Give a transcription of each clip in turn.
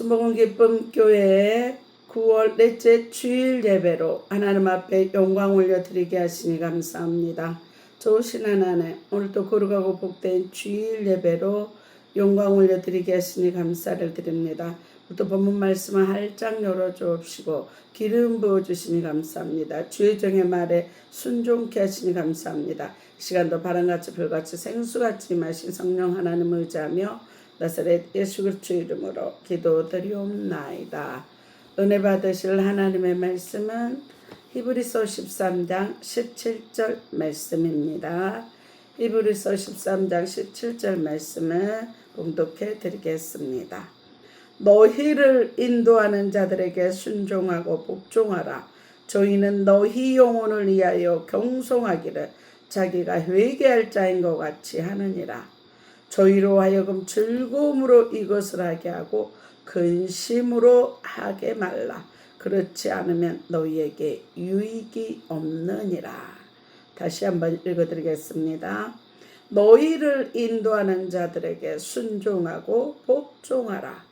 순복음 기쁨 교회 9월 넷째 주일 예배로 하나님 앞에 영광 올려드리게 하시니 감사합니다. 좋으신 하나님 오늘도 거룩하고 복된 주일 예배로 영광 올려드리게 하시니 감사를 드립니다. 또 본문 말씀을 활짝 열어주옵시고 기름 부어주시니 감사합니다. 주의 정의 말에 순종케 하시니 감사합니다. 시간도 바람같이 불같이 생수같이 마신 성령 하나님을 의지하며 나사렛 예수 그리스도 이름으로 기도드리옵나이다. 은혜 받으실 하나님의 말씀은 히브리서 13장 17절 말씀입니다. 히브리서 13장 17절 말씀을 봉독해 드리겠습니다. 너희를 인도하는 자들에게 순종하고 복종하라. 저희는 너희 영혼을 위하여 경송하기를 자기가 회개할 자인 것 같이 하느니라. 저희로 하여금 즐거움으로 이것을 하게 하고 근심으로 하게 말라. 그렇지 않으면 너희에게 유익이 없느니라. 다시 한번 읽어드리겠습니다. 너희를 인도하는 자들에게 순종하고 복종하라.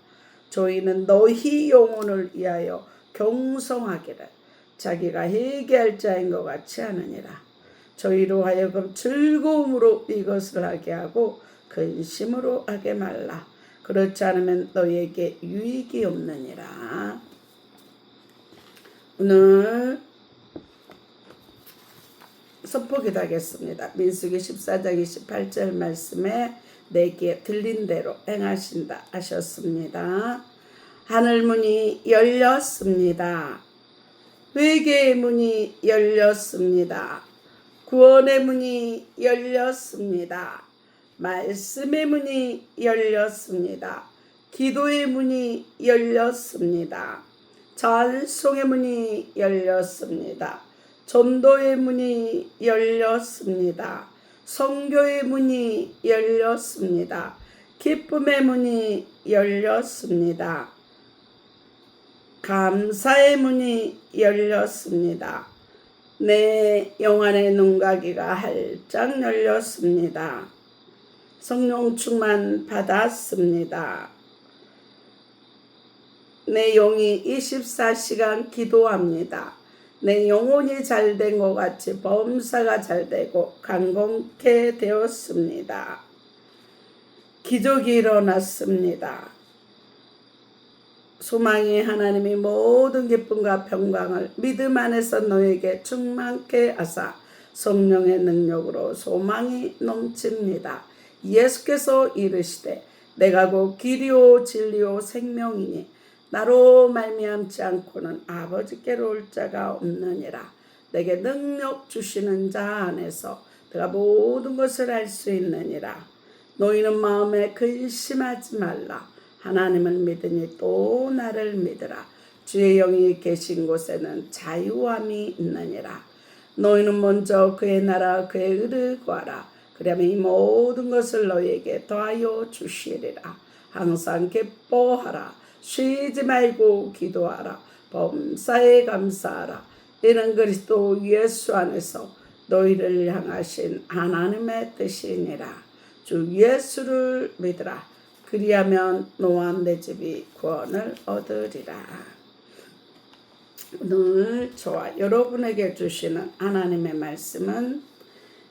저희는 너희 영혼을 위하여 경성하기를 자기가 회개할 자인 것 같이 하느니라. 저희로 하여금 즐거움으로 이것을 하게 하고 근심으로 하게 말라. 그렇지 않으면 너희에게 유익이 없느니라. 오늘 선포기도 하겠습니다. 민수기 14장 28절 말씀에 내게 들린 대로 행하신다 하셨습니다. 하늘 문이 열렸습니다. 회개의 문이 열렸습니다. 구원의 문이 열렸습니다. 말씀의 문이 열렸습니다. 기도의 문이 열렸습니다. 찬송의 문이 열렸습니다. 전도의 문이 열렸습니다. 성교의 문이 열렸습니다. 기쁨의 문이 열렸습니다. 감사의 문이 열렸습니다. 내 영안의 눈가기가 활짝 열렸습니다. 성령 충만 받았습니다. 내 영이 24시간 기도합니다. 내 영혼이 잘 된 것 같이 범사가 잘 되고 강건케 되었습니다. 기적이 일어났습니다. 소망이 하나님이 모든 기쁨과 평강을 믿음 안에서 너에게 충만케 하사 성령의 능력으로 소망이 넘칩니다. 예수께서 이르시되 내가 곧 길이요 진리요 생명이니 나로 말미암지 않고는 아버지께로 올 자가 없느니라. 내게 능력 주시는 자 안에서 내가 모든 것을 할수 있느니라. 너희는 마음에 근심하지 말라. 하나님을 믿으니 또 나를 믿으라. 주의 영이 계신 곳에는 자유함이 있느니라. 너희는 먼저 그의 나라 그의 의를 구하라. 그러면 이 모든 것을 너희에게 더하여 주시리라. 항상 기뻐하라. 쉬지 말고 기도하라. 범사에 감사하라. 이는 그리스도 예수 안에서 너희를 향하신 하나님의 뜻이니라. 주 예수를 믿으라. 그리하면 너와 내 집이 구원을 얻으리라. 오늘 저와 여러분에게 주시는 하나님의 말씀은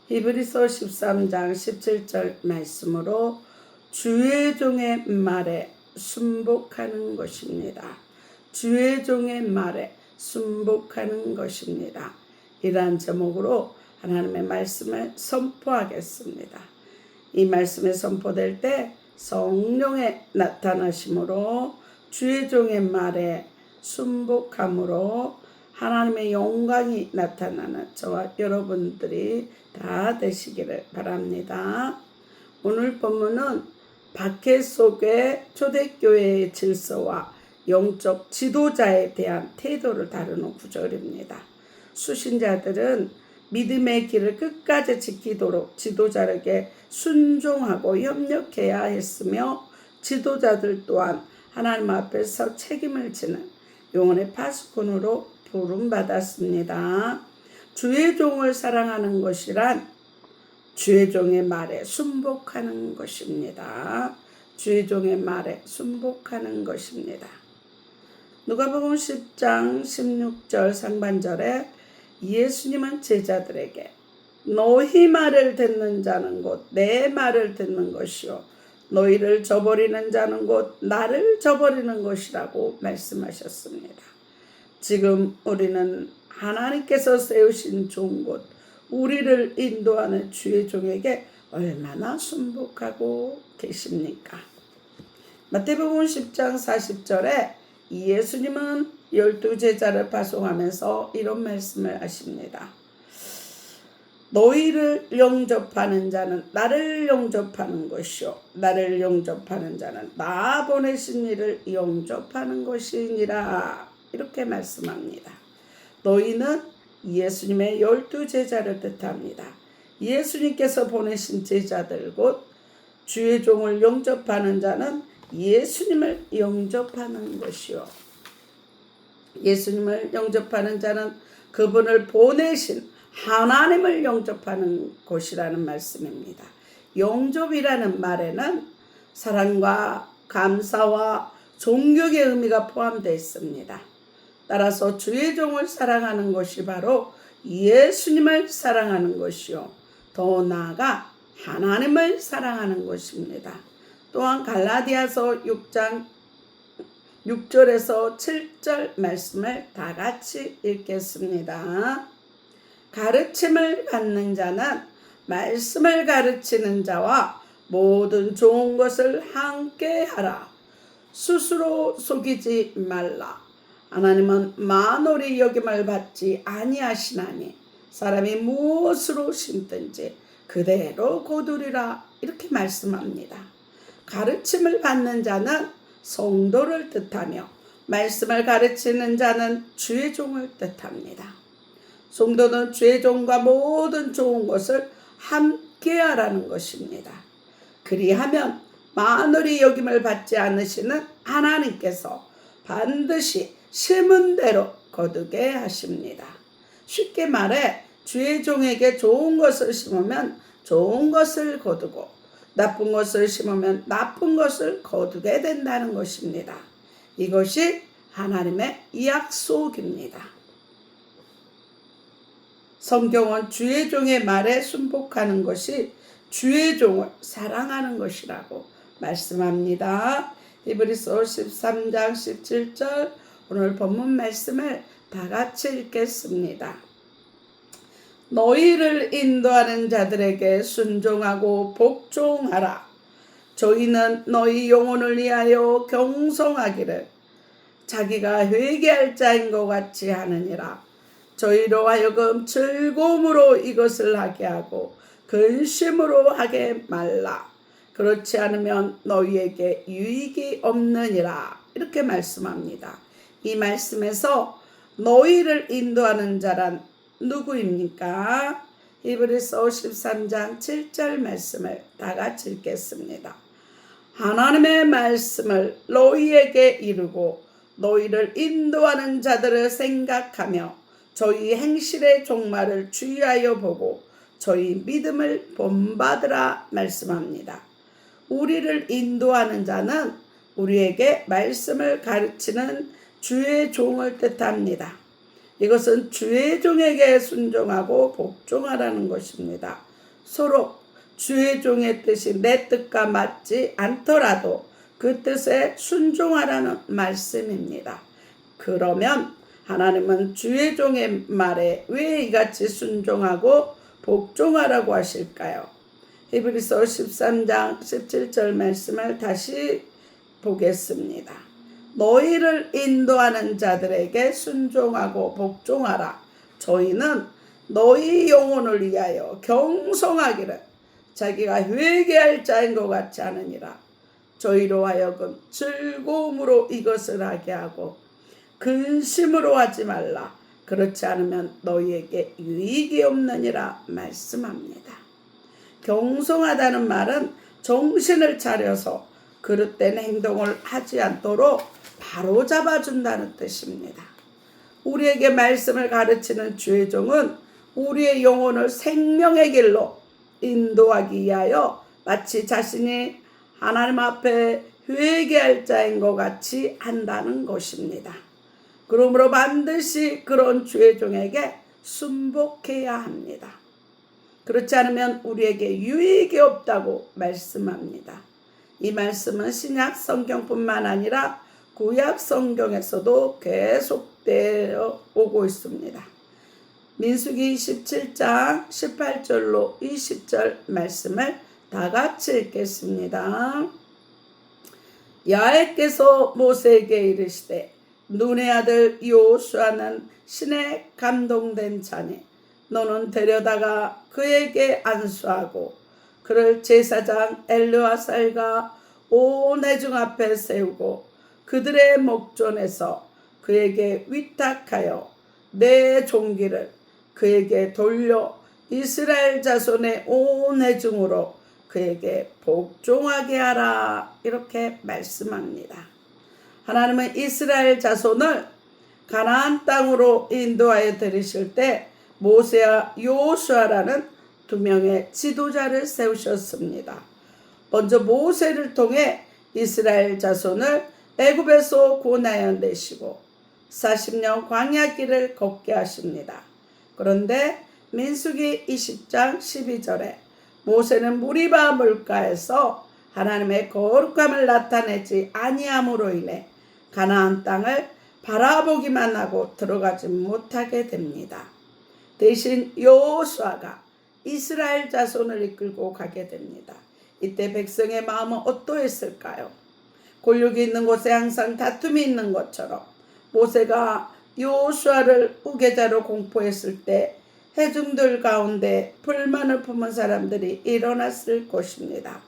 히브리서 13장 17절 말씀으로 주의 종의 말에 순복하는 것입니다. 주의 종의 말에 순복하는 것입니다. 이러한 제목으로 하나님의 말씀을 선포하겠습니다. 이 말씀이 선포될 때 성령의 나타나심으로 주의 종의 말에 순복함으로 하나님의 영광이 나타나는 저와 여러분들이 다 되시기를 바랍니다. 오늘 본문은 박해 속의 초대교회의 질서와 영적 지도자에 대한 태도를 다루는 구절입니다. 수신자들은 믿음의 길을 끝까지 지키도록 지도자에게 순종하고 협력해야 했으며 지도자들 또한 하나님 앞에서 책임을 지는 영혼의 파수꾼으로 부름 받았습니다. 주의 종을 사랑하는 것이란 주의 종의 말에 순복하는 것입니다. 주의 종의 말에 순복하는 것입니다. 누가복음 10장 16절 상반절에 예수님은 제자들에게 너희 말을 듣는 자는 곧 내 말을 듣는 것이요 너희를 저버리는 자는 곧 나를 저버리는 것이라고 말씀하셨습니다. 지금 우리는 하나님께서 세우신 좋은 곳 우리를 인도하는 주의 종에게 얼마나 순복하고 계십니까? 마태복음 10장 40절에 예수님은 열두 제자를 파송하면서 이런 말씀을 하십니다. 너희를 영접하는 자는 나를 영접하는 것이요 나를 영접하는 자는 나 보내신 이를 영접하는 것이니라 이렇게 말씀합니다. 너희는 예수님의 열두 제자를 뜻합니다. 예수님께서 보내신 제자들 곧 주의 종을 영접하는 자는 예수님을 영접하는 것이요. 예수님을 영접하는 자는 그분을 보내신 하나님을 영접하는 곳이라는 말씀입니다. 영접이라는 말에는 사랑과 감사와 존경의 의미가 포함되어 있습니다. 따라서 주의 종을 사랑하는 것이 바로 예수님을 사랑하는 것이요. 더 나아가 하나님을 사랑하는 것입니다. 또한 갈라디아서 6장 6절에서 7절 말씀을 다 같이 읽겠습니다. 가르침을 받는 자는 말씀을 가르치는 자와 모든 좋은 것을 함께 하라. 스스로 속이지 말라. 하나님은 만월의 여김을 받지 아니하시나니 사람이 무엇으로 심든지 그대로 거두리라 이렇게 말씀합니다. 가르침을 받는 자는 성도를 뜻하며 말씀을 가르치는 자는 주의 종을 뜻합니다. 성도는 주의 종과 모든 좋은 것을 함께하라는 것입니다. 그리하면 만월의 여김을 받지 않으시는 하나님께서 반드시 심은 대로 거두게 하십니다. 쉽게 말해 주의 종에게 좋은 것을 심으면 좋은 것을 거두고 나쁜 것을 심으면 나쁜 것을 거두게 된다는 것입니다. 이것이 하나님의 약속입니다. 성경은 주의 종의 말에 순복하는 것이 주의 종을 사랑하는 것이라고 말씀합니다. 히브리서 13장 17절 오늘 본문 말씀을 다 같이 읽겠습니다. 너희를 인도하는 자들에게 순종하고 복종하라. 저희는 너희 영혼을 위하여 경성하기를 자기가 회개할 자인 것 같이 하느니라. 저희로 하여금 즐거움으로 이것을 하게 하고 근심으로 하게 말라. 그렇지 않으면 너희에게 유익이 없느니라. 이렇게 말씀합니다. 이 말씀에서 너희를 인도하는 자란 누구입니까? 히브리서 13장 7절 말씀을 다 같이 읽겠습니다. 하나님의 말씀을 너희에게 이루고 너희를 인도하는 자들을 생각하며 저희 행실의 종말을 주의하여 보고 저희 믿음을 본받으라 말씀합니다. 우리를 인도하는 자는 우리에게 말씀을 가르치는 주의 종을 뜻합니다. 이것은 주의 종에게 순종하고 복종하라는 것입니다. 서로 주의 종의 뜻이 내 뜻과 맞지 않더라도 그 뜻에 순종하라는 말씀입니다. 그러면 하나님은 주의 종의 말에 왜 이같이 순종하고 복종하라고 하실까요? 히브리서 13장 17절 말씀을 다시 보겠습니다. 너희를 인도하는 자들에게 순종하고 복종하라. 저희는 너희 영혼을 위하여 경성하기를 자기가 회개할 자인 것 같지 않으니라. 저희로 하여금 즐거움으로 이것을 하게 하고 근심으로 하지 말라. 그렇지 않으면 너희에게 유익이 없느니라 말씀합니다. 경성하다는 말은 정신을 차려서 그릇된 행동을 하지 않도록 바로 잡아준다는 뜻입니다. 우리에게 말씀을 가르치는 주의 종은 우리의 영혼을 생명의 길로 인도하기 위하여 마치 자신이 하나님 앞에 회개할 자인 것 같이 한다는 것입니다. 그러므로 반드시 그런 주의 종에게 순복해야 합니다. 그렇지 않으면 우리에게 유익이 없다고 말씀합니다. 이 말씀은 신약 성경뿐만 아니라 구약 성경에서도 계속되어 오고 있습니다. 민수기 27장 18절로 20절 말씀을 다 같이 읽겠습니다. 야훼께서 모세에게 이르시되 눈의 아들 요수아는 신에 감동된 자니 너는 데려다가 그에게 안수하고 그를 제사장 엘르아살과 온 회중 앞에 세우고 그들의 목전에서 그에게 위탁하여 내 종기를 그에게 돌려 이스라엘 자손의 온 회중으로 그에게 복종하게 하라 이렇게 말씀합니다. 하나님은 이스라엘 자손을 가나안 땅으로 인도하여 들이실 때 모세와 요수아라는 두 명의 지도자를 세우셨습니다. 먼저 모세를 통해 이스라엘 자손을 애굽에서 고나여 내시고 40년 광야길을 걷게 하십니다. 그런데 민수기 20장 12절에 모세는 무리바 물가에서 하나님의 거룩함을 나타내지 아니함으로 인해 가나안 땅을 바라보기만 하고 들어가지 못하게 됩니다. 대신 여호수아가 이스라엘 자손을 이끌고 가게 됩니다. 이때 백성의 마음은 어떠했을까요? 골육이 있는 곳에 항상 다툼이 있는 것처럼 모세가 여호수아를 우계자로 공포했을 때 해중들 가운데 불만을 품은 사람들이 일어났을 것입니다.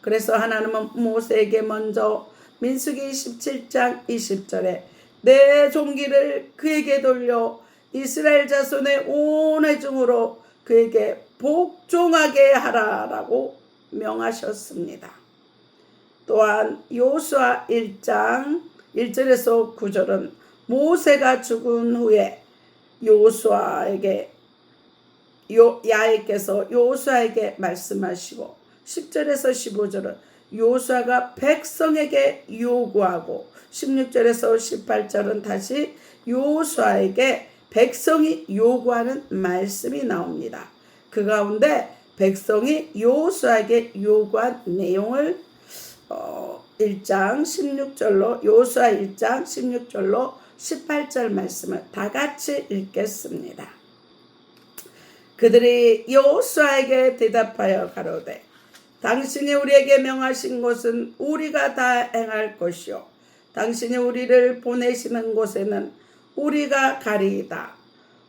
그래서 하나님은 모세에게 먼저 민수기 17장 20절에 내 종기를 그에게 돌려 이스라엘 자손의 온 회중으로 그에게 복종하게 하라라고 명하셨습니다. 또한 요수아 1장 1절에서 9절은 모세가 죽은 후에 요수아에게 요 야훼께서 요수아에게 말씀하시고 10절에서 15절은 요수아가 백성에게 요구하고 16절에서 18절은 다시 요수아에게 백성이 요구하는 말씀이 나옵니다. 그 가운데 백성이 요수아에게 요구한 내용을 어, 1장 16절로 요수아 1장 16절로 18절 말씀을 다 같이 읽겠습니다. 그들이 여호수아에게 대답하여 가로되 당신이 우리에게 명하신 것은 우리가 다 행할 것이요 당신이 우리를 보내시는 곳에는 우리가 가리이다.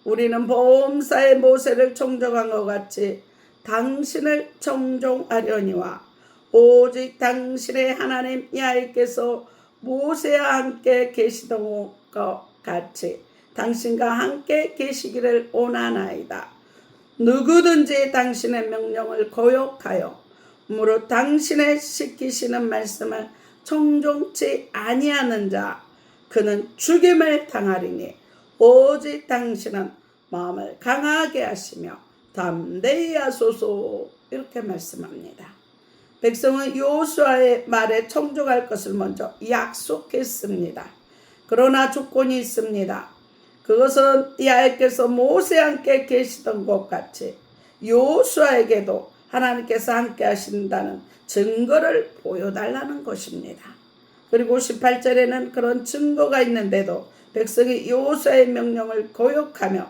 우리는 보험사의 모세를 청정한 것 같이 당신을 청종하려니와 오직 당신의 하나님 야훼께서 모세와 함께 계시던 것 같이 당신과 함께 계시기를 원하나이다. 누구든지 당신의 명령을 거역하여 무릇 당신의 시키시는 말씀을 청종치 아니하는 자 그는 죽임을 당하리니 오직 당신은 마음을 강하게 하시며 담대히 하소서 이렇게 말씀합니다. 백성은 요수아의 말에 청종할 것을 먼저 약속했습니다. 그러나 조건이 있습니다. 그것은 야훼께서 모세와 함께 계시던 것 같이 요수아에게도 하나님께서 함께 하신다는 증거를 보여달라는 것입니다. 그리고 18절에는 그런 증거가 있는데도 백성이 요수아의 명령을 거역하며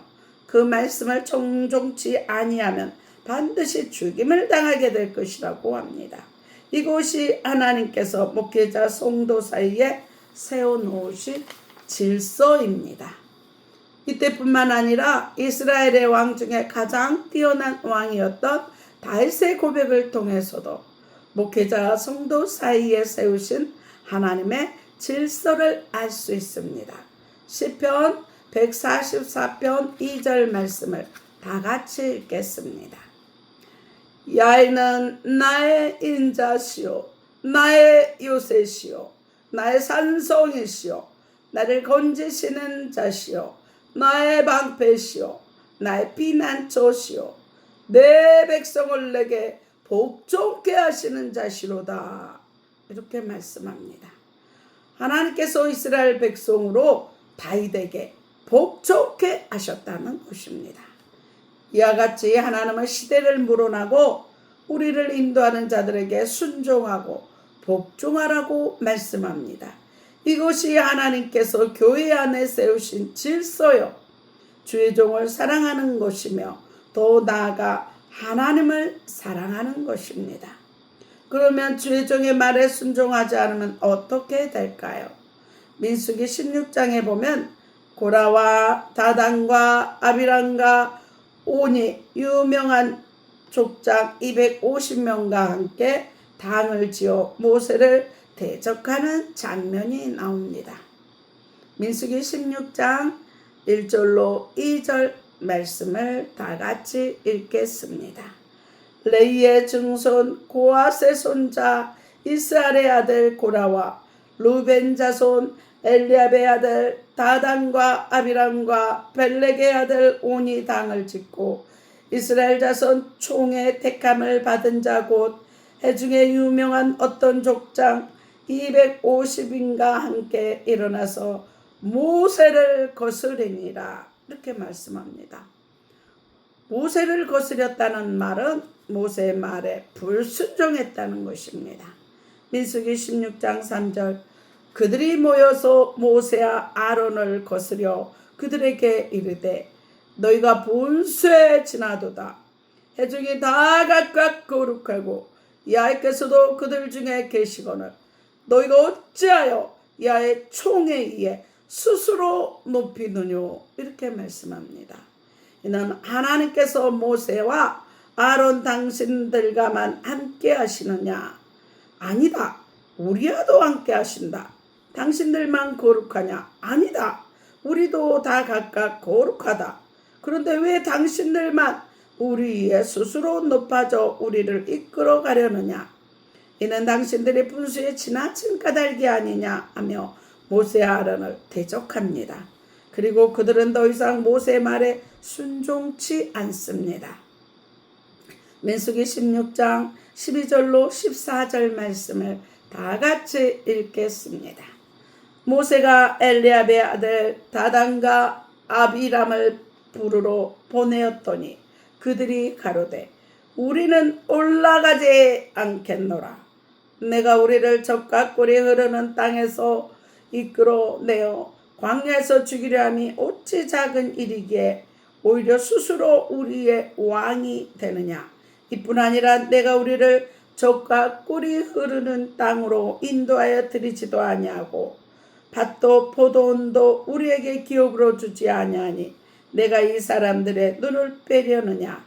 그 말씀을 청종치 아니하면 반드시 죽임을 당하게 될 것이라고 합니다. 이곳이 하나님께서 목회자 성도 사이에 세워놓으신 질서입니다. 이때뿐만 아니라 이스라엘의 왕 중에 가장 뛰어난 왕이었던 다윗의 고백을 통해서도 목회자 성도 사이에 세우신 하나님의 질서를 알 수 있습니다. 시편 144편 2절 말씀을 다 같이 읽겠습니다. 야이는 나의 인자시요 나의 요새시요 나의 산성이시요 나를 건지시는 자시요 나의 방패시요 나의 피난처시요 내 백성을 내게 복종케 하시는 자시로다 이렇게 말씀합니다. 하나님께서 이스라엘 백성으로 다윗에게 복종케 하셨다는 것입니다. 이와 같이 하나님은 시대를 물어나고 우리를 인도하는 자들에게 순종하고 복종하라고 말씀합니다. 이것이 하나님께서 교회 안에 세우신 질서요. 주의 종을 사랑하는 것이며 더 나아가 하나님을 사랑하는 것입니다. 그러면 주의 종의 말에 순종하지 않으면 어떻게 될까요? 민수기 16장에 보면 고라와 다단과 아비란과 오니 유명한 족장 250명과 함께 당을 지어 모세를 대적하는 장면이 나옵니다. 민수기 16장 1절로 2절 말씀을 다 같이 읽겠습니다. 레이의 증손 고아세 손자 이스라엘의 아들 고라와 루벤 자손 엘리압의 아들 다단과 아비람과 벨렉의 아들 오니 당을 짓고 이스라엘 자손 총의 택함을 받은 자 곧 해중에 유명한 어떤 족장 250인가 함께 일어나서 모세를 거스리니라 이렇게 말씀합니다. 모세를 거스렸다는 말은 모세의 말에 불순종했다는 것입니다. 민수기 16장 3절 그들이 모여서 모세와 아론을 거스려 그들에게 이르되 너희가 본수에 지나도다. 해중이 다 각각 거룩하고 야훼께서도 그들 중에 계시거늘. 너희가 어찌하여 야의 총에 의해 스스로 높이느뇨? 이렇게 말씀합니다. 이는 하나님께서 모세와 아론 당신들과만 함께 하시느냐? 아니다. 우리와도 함께 하신다 당신들만 거룩하냐 아니다 우리도 다 각각 거룩하다 그런데 왜 당신들만 우리의 스스로 높아져 우리를 이끌어 가려느냐 이는 당신들의 분수에 지나친 까닭이 아니냐 하며 모세 아론을 대적합니다. 그리고 그들은 더 이상 모세 말에 순종치 않습니다. 민수기 16장 12절로 14절 말씀을 다 같이 읽겠습니다. 모세가 엘리압의 아들 다단과 아비람을 부르러 보내었더니 그들이 가로되 우리는 올라가지 않겠노라. 내가 우리를 적과 꿀이 흐르는 땅에서 이끌어 내어 광야에서 죽이려 함이 어찌 작은 일이기에 오히려 스스로 우리의 왕이 되느냐. 이뿐 아니라 내가 우리를 적과 꿀이 흐르는 땅으로 인도하여 드리지도 아니하고 밭도 포도원도 우리에게 기업으로 주지 아니하니 내가 이 사람들의 눈을 빼려느냐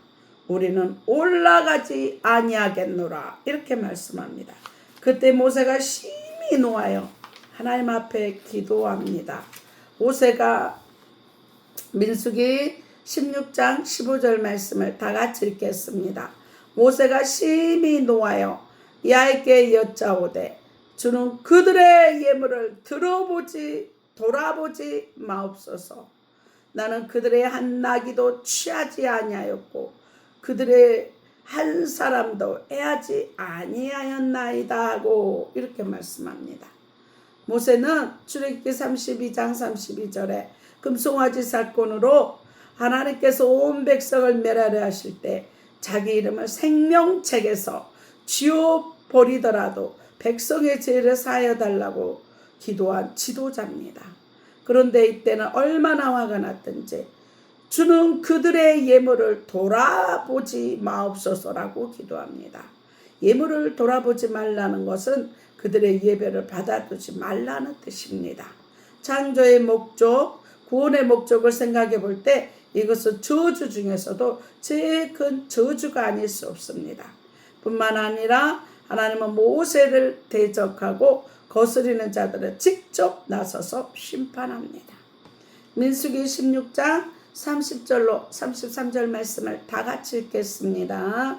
우리는 올라가지 아니하겠노라 이렇게 말씀합니다. 그때 모세가 심히 놓아요. 하나님 앞에 기도합니다. 모세가 민수기 16장 15절 말씀을 다 같이 읽겠습니다. 모세가 심히 놓아요. 야에게 여짜오되 주는 그들의 예물을 들어보지 돌아보지 마옵소서. 나는 그들의 한 나기도 취하지 아니하였고 그들의 한 사람도 애하지 아니하였나이다 하고 이렇게 말씀합니다. 모세는 출애굽기 32장 32절에 금송아지 사건으로 하나님께서 온 백성을 멸하려 하실 때 자기 이름을 생명책에서 지워 버리더라도 백성의 죄를 사하여 달라고 기도한 지도자입니다. 그런데 이때는 얼마나 화가 났든지 주는 그들의 예물을 돌아보지 마옵소서라고 기도합니다. 예물을 돌아보지 말라는 것은 그들의 예배를 받아두지 말라는 뜻입니다. 창조의 목적, 구원의 목적을 생각해 볼 때 이것은 저주 중에서도 제일 큰 저주가 아닐 수 없습니다. 뿐만 아니라 하나님은 모세를 대적하고 거스리는 자들을 직접 나서서 심판합니다. 민수기 16장 30절로 33절 말씀을 다 같이 읽겠습니다.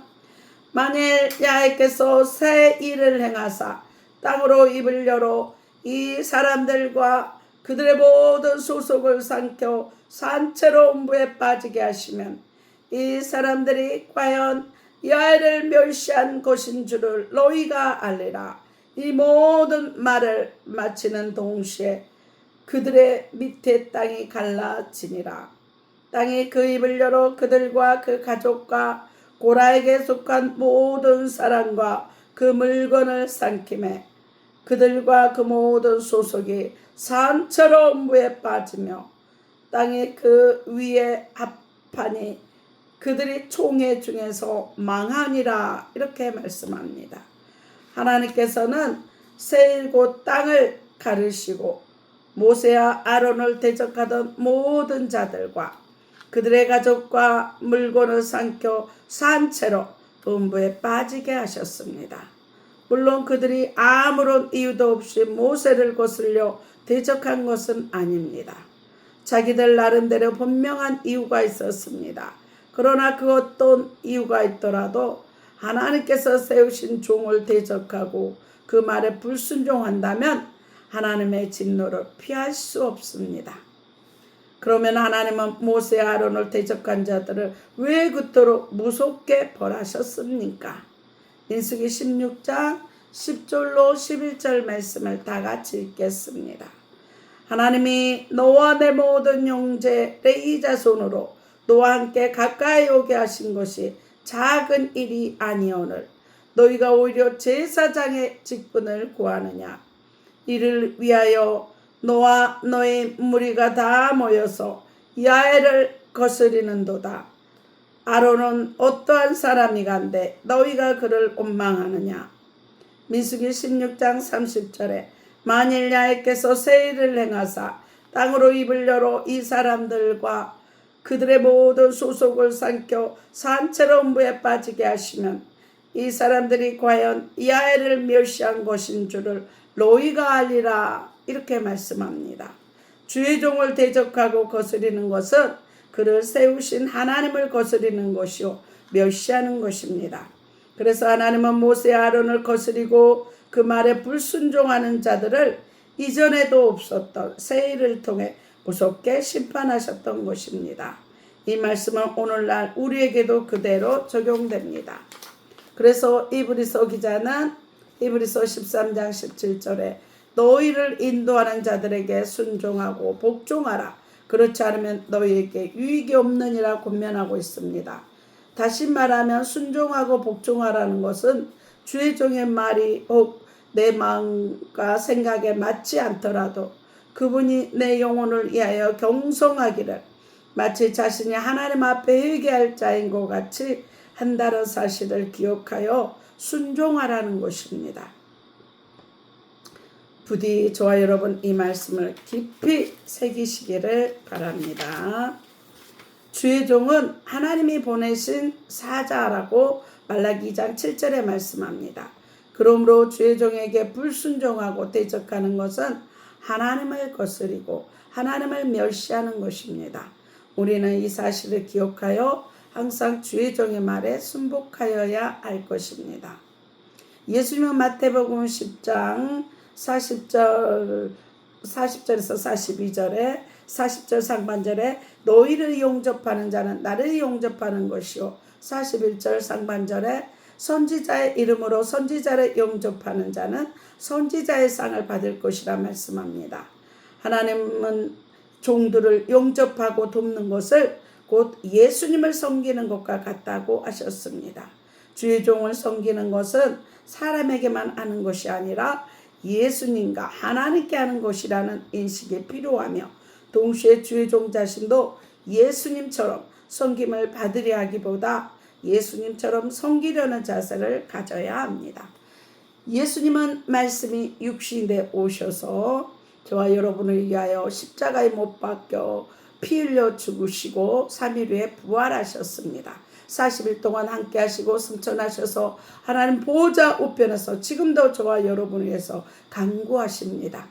만일 야훼께서 새 일을 행하사 땅으로 입을 열어 이 사람들과 그들의 모든 소속을 삼켜 산채로 음부에 빠지게 하시면 이 사람들이 과연 야훼를 멸시한 것인 줄을 너희가 알리라. 이 모든 말을 마치는 동시에 그들의 밑에 땅이 갈라지니라. 땅이 그 입을 열어 그들과 그 가족과 고라에게 속한 모든 사람과 그 물건을 삼킴에 그들과 그 모든 소속이 산처럼 무에 빠지며 땅의 그 위에 합하니 그들이 총회 중에서 망하니라 이렇게 말씀합니다. 하나님께서는 세일고 땅을 가르시고 모세와 아론을 대적하던 모든 자들과 그들의 가족과 물건을 삼켜 산채로 음부에 빠지게 하셨습니다. 물론 그들이 아무런 이유도 없이 모세를 거슬려 대적한 것은 아닙니다. 자기들 나름대로 분명한 이유가 있었습니다. 그러나 그 어떤 이유가 있더라도 하나님께서 세우신 종을 대적하고 그 말에 불순종한다면 하나님의 진노를 피할 수 없습니다. 그러면 하나님은 모세 아론을 대적한 자들을 왜 그토록 무섭게 벌하셨습니까? 민수기 16장 10절로 11절 말씀을 다 같이 읽겠습니다. 하나님이 너와 내 모든 형제 레이 자손으로 너와 함께 가까이 오게 하신 것이 작은 일이 아니오늘 너희가 오히려 제사장의 직분을 구하느냐 이를 위하여 너와 너의 무리가 다 모여서 야외를 거스리는도다. 아론은 어떠한 사람이 간데 너희가 그를 원망하느냐. 민수기 16장 30절에 만일 야외께서 세일을 행하사 땅으로 입을 열어 이 사람들과 그들의 모든 소속을 삼켜 산채로운 부에 빠지게 하시면 이 사람들이 과연 야외를 멸시한 것인 줄을 너희가 알리라 이렇게 말씀합니다. 주의 종을 대적하고 거스리는 것은 그를 세우신 하나님을 거스리는 것이요 멸시하는 것입니다. 그래서 하나님은 모세 아론을 거스리고 그 말에 불순종하는 자들을 이전에도 없었던 세일을 통해 무섭게 심판하셨던 것입니다. 이 말씀은 오늘날 우리에게도 그대로 적용됩니다. 그래서 이브리서 기자는 이브리서 13장 17절에 너희를 인도하는 자들에게 순종하고 복종하라. 그렇지 않으면 너희에게 유익이 없느니라 권면하고 있습니다. 다시 말하면 순종하고 복종하라는 것은 주의 종의 말이 혹 내 마음과 생각에 맞지 않더라도 그분이 내 영혼을 위하여 경성하기를 마치 자신이 하나님 앞에 회개할 자인 것 같이 한다는 사실을 기억하여 순종하라는 것입니다. 부디 저와 여러분 이 말씀을 깊이 새기시기를 바랍니다. 주의 종은 하나님이 보내신 사자라고 말라기 2장 7절에 말씀합니다. 그러므로 주의 종에게 불순종하고 대적하는 것은 하나님을 거스리고 하나님을 멸시하는 것입니다. 우리는 이 사실을 기억하여 항상 주의 종의 말에 순복하여야 할 것입니다. 예수님은 마태복음 10장 40절 40절에서 42절에 40절 상반절에 너희를 용접하는 자는 나를 용접하는 것이요 41절 상반절에 선지자의 이름으로 선지자를 영접하는 자는 선지자의 상을 받을 것이라 말씀합니다. 하나님은 종들을 영접하고 돕는 것을 곧 예수님을 섬기는 것과 같다고 하셨습니다. 주의 종을 섬기는 것은 사람에게만 하는 것이 아니라 예수님과 하나님께 하는 것이라는 인식이 필요하며 동시에 주의 종 자신도 예수님처럼 섬김을 받으려 하기보다 예수님처럼 섬기려는 자세를 가져야 합니다. 예수님은 말씀이 육신에 오셔서 저와 여러분을 위하여 십자가에 못 박혀 피 흘려 죽으시고 3일 후에 부활하셨습니다. 40일 동안 함께 하시고 승천하셔서 하나님 보호자 우편에서 지금도 저와 여러분을 위해서 간구하십니다.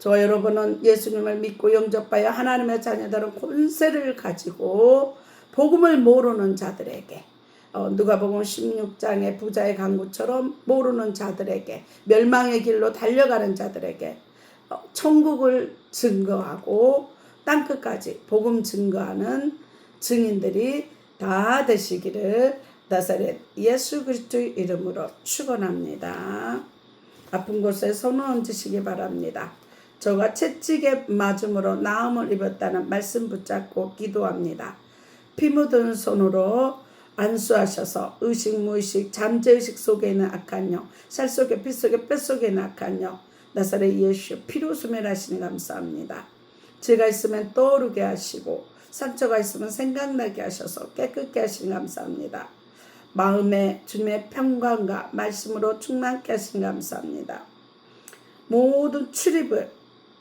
저와 여러분은 예수님을 믿고 영접하여 하나님의 자녀들은 권세를 가지고 복음을 모르는 자들에게 어, 누가복음 16장의 부자의 강구처럼 모르는 자들에게 멸망의 길로 달려가는 자들에게 어, 천국을 증거하고 땅 끝까지 복음 증거하는 증인들이 다 되시기를 나사렛 예수 그리스도의 이름으로 축원합니다. 아픈 곳에 손을 얹으시기 바랍니다. 저가 채찍에 맞음으로 나음을 입었다는 말씀 붙잡고 기도합니다. 피 묻은 손으로 안수하셔서 의식 무의식 잠재의식 속에 있는 악한 영, 살 속에 피 속에 뼈 속에 있는 악한 영, 나사렛 예수 피로 수멸하시니 감사합니다. 죄가 있으면 떠오르게 하시고 상처가 있으면 생각나게 하셔서 깨끗게 하시니 감사합니다. 마음에 주님의 평강과 말씀으로 충만케 하시니 감사합니다. 모든 출입을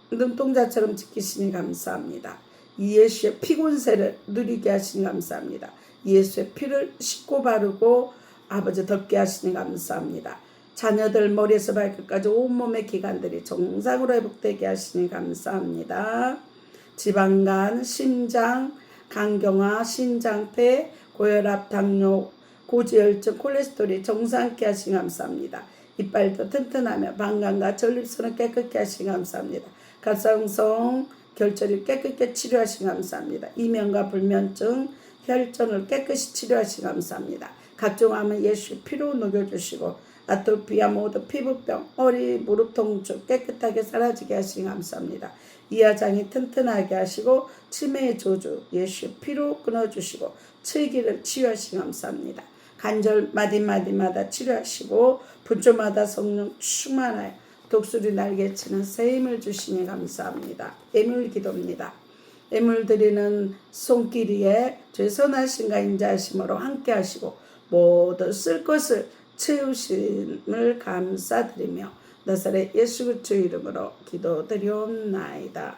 눈동자처럼 지키시니 감사합니다. 예수의 피곤세를 누리게 하시니 감사합니다. 예수의 피를 씻고 바르고 아버지 덮게 하시니 감사합니다. 자녀들 머리에서 발끝까지 온몸의 기관들이 정상으로 회복되게 하시니 감사합니다. 지방간, 심장, 간경화, 신장폐, 고혈압, 당뇨, 고지혈증, 콜레스테롤이 정상케 하시니 감사합니다. 이빨도 튼튼하며 방광과 전립선을 깨끗게 하시니 감사합니다. 가성성 결절을 깨끗게 치료하시니 감사합니다. 이면과 불면증, 혈전을 깨끗이 치료하시니 감사합니다. 각종 암은 예수 피로 녹여주시고 아토피아 모두 피부병, 허리, 무릎 통증 깨끗하게 사라지게 하시니 감사합니다. 이하장이 튼튼하게 하시고 치매의 조주 예수 피로 끊어주시고 철기를 치유하시니 감사합니다. 간절 마디마디마다 치료하시고 분조마다 성령 충만하여 독수리 날개치는 새 힘을 주시니 감사합니다. 애물 기도입니다. 애물 드리는 손길이에 죄 선하신가 인자하심으로 함께 하시고 모든 쓸 것을 채우심을 감사드리며 나사렛 예수 그리스도 이름으로 기도드리옵나이다.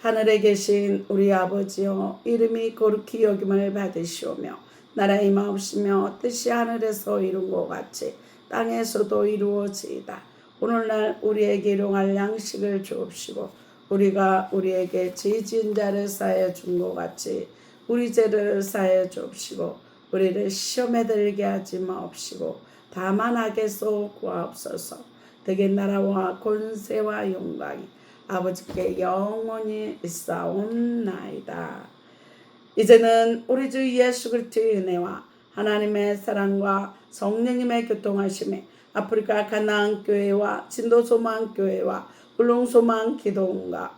하늘에 계신 우리 아버지여 이름이 거룩히 여김을 받으시오며 나라의 마옵시며 뜻이 하늘에서 이룬 것 같이 땅에서도 이루어지이다. 오늘날 우리에게 일용할 양식을 주옵시고 우리가 우리에게 죄 지은 자를 사하여 준것 같이 우리 죄를 사하여 주옵시고 우리를 시험에 들게 하지 마옵시고 다만 악에서 구하옵소서 되게 나라와 권세와 영광이 아버지께 영원히 있사옵나이다. 이제는 우리 주 예수 그리스도의 은혜와 하나님의 사랑과 성령님의 교통하심에 아프리카 가나안 교회와 진도 소망 교회와 울릉 소망 기도원과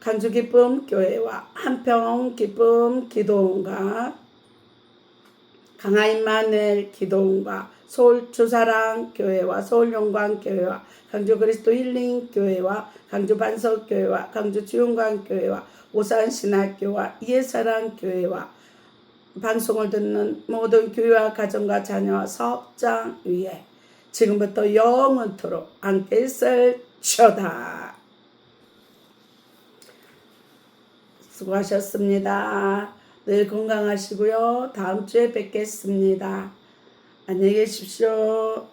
간주 기쁨 교회와 한평 기쁨 기도원과 강화 임마누엘 기도원과 서울 주사랑 교회와 서울 영광 교회와 강주 그리스도 힐링 교회와 강주 반석 교회와 강주 주용관 교회와 오산 신학교와 예사랑 교회와 방송을 듣는 모든 교회와 가정과 자녀와 사업장 위에 지금부터 영원토록 함께 있을 지어다. 수고하셨습니다. 늘 건강하시고요. 다음 주에 뵙겠습니다. 안녕히 계십시오.